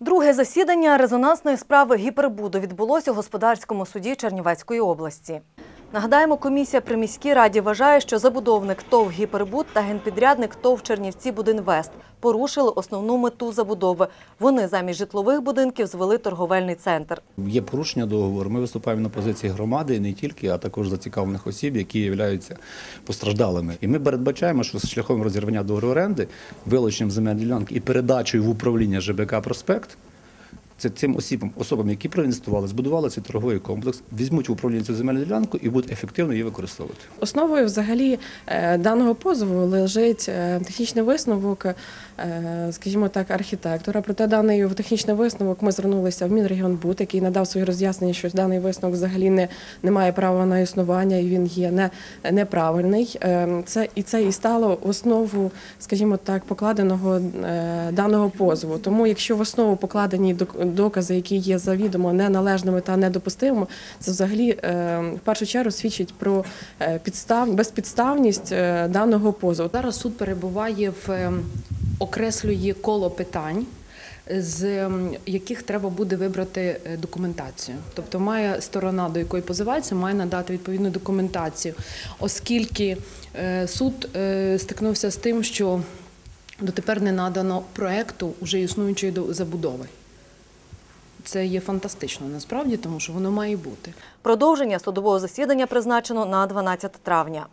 Друге засідання резонансної справи гіпербуду відбулося у господарському суді Чернівецької області. Нагадаємо, комісія при міській раді вважає, що забудовник ТОВ «Гіпербуд» та генпідрядник ТОВ «Чернівці Будинвест» порушили основну мету забудови. Вони замість житлових будинків звели торговельний центр. Є порушення договору. Ми виступаємо на позиції громади не тільки, а також зацікавлених осіб, які являються постраждалими. І ми передбачаємо, що з шляхом розірвання договору оренди, вилученням земельної ділянки і передачею в управління ЖБК Проспект. Це цим осібам, особам, які проінвестували, збудували цей торговий комплекс, візьмуть в управління цю земельну ділянку і будуть ефективно її використовувати. Основою взагалі е, даного позову лежить е, технічний висновок, скажімо так, архітектора. Проте даний технічний висновок ми звернулися в Мінрегіонбуд, який надав свої роз'яснення, що даний висновок взагалі не, не має права на існування і він є не, неправильний. Е, Це і це і стало основу, скажімо так, покладеного е, даного позову. Тому, якщо в основу покладені док- докази, які є завідомо неналежними та недопустимими, це взагалі е, в першу чергу свідчить про е, підстав безпідставність е, даного позову. Зараз суд перебуває в окреслює коло питань. З яких треба буде вибрати е, документацію, тобто має сторона, до якої позивається, має надати відповідну документацію, оскільки е, суд е, стикнувся з тим, що дотепер не надано проекту уже існуючої до- забудови. Це є фантастично насправді, тому що воно має бути. Продовження судового засідання призначено на 12 травня.